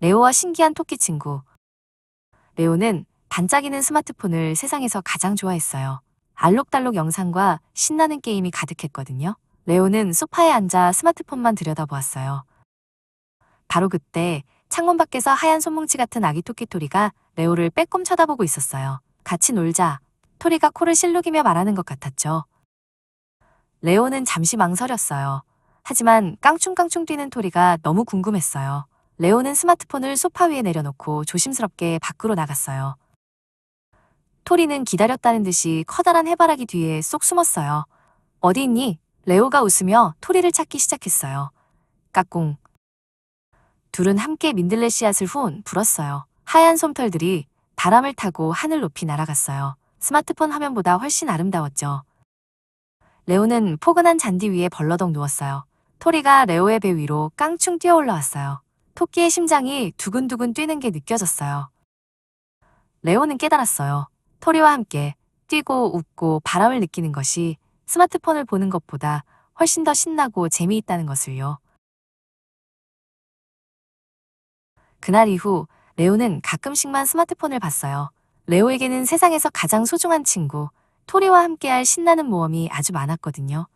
레오와 신기한 토끼 친구. 레오는 반짝이는 스마트폰을 세상에서 가장 좋아했어요. 알록달록 영상과 신나는 게임이 가득했거든요. 레오는 소파에 앉아 스마트폰만 들여다보았어요. 바로 그때 창문 밖에서 하얀 손뭉치 같은 아기 토끼 토리가 레오를 빼꼼 쳐다보고 있었어요. 같이 놀자. 토리가 코를 실룩이며 말하는 것 같았죠. 레오는 잠시 망설였어요. 하지만 깡충깡충 뛰는 토리가 너무 궁금했어요. 레오는 스마트폰을 소파 위에 내려놓고 조심스럽게 밖으로 나갔어요. 토리는 기다렸다는 듯이 커다란 해바라기 뒤에 쏙 숨었어요. 어디 있니? 레오가 웃으며 토리를 찾기 시작했어요. 까꿍. 둘은 함께 민들레 씨앗을 후운 불었어요. 하얀 솜털들이 바람을 타고 하늘 높이 날아갔어요. 스마트폰 화면보다 훨씬 아름다웠죠. 레오는 포근한 잔디 위에 벌러덩 누웠어요. 토리가 레오의 배 위로 깡충 뛰어 올라왔어요. 토끼의 심장이 두근두근 뛰는 게 느껴졌어요. 레오는 깨달았어요. 토리와 함께 뛰고 웃고 바람을 느끼는 것이 스마트폰을 보는 것보다 훨씬 더 신나고 재미있다는 것을요. 그날 이후 레오는 가끔씩만 스마트폰을 봤어요. 레오에게는 세상에서 가장 소중한 친구, 토리와 함께할 신나는 모험이 아주 많았거든요.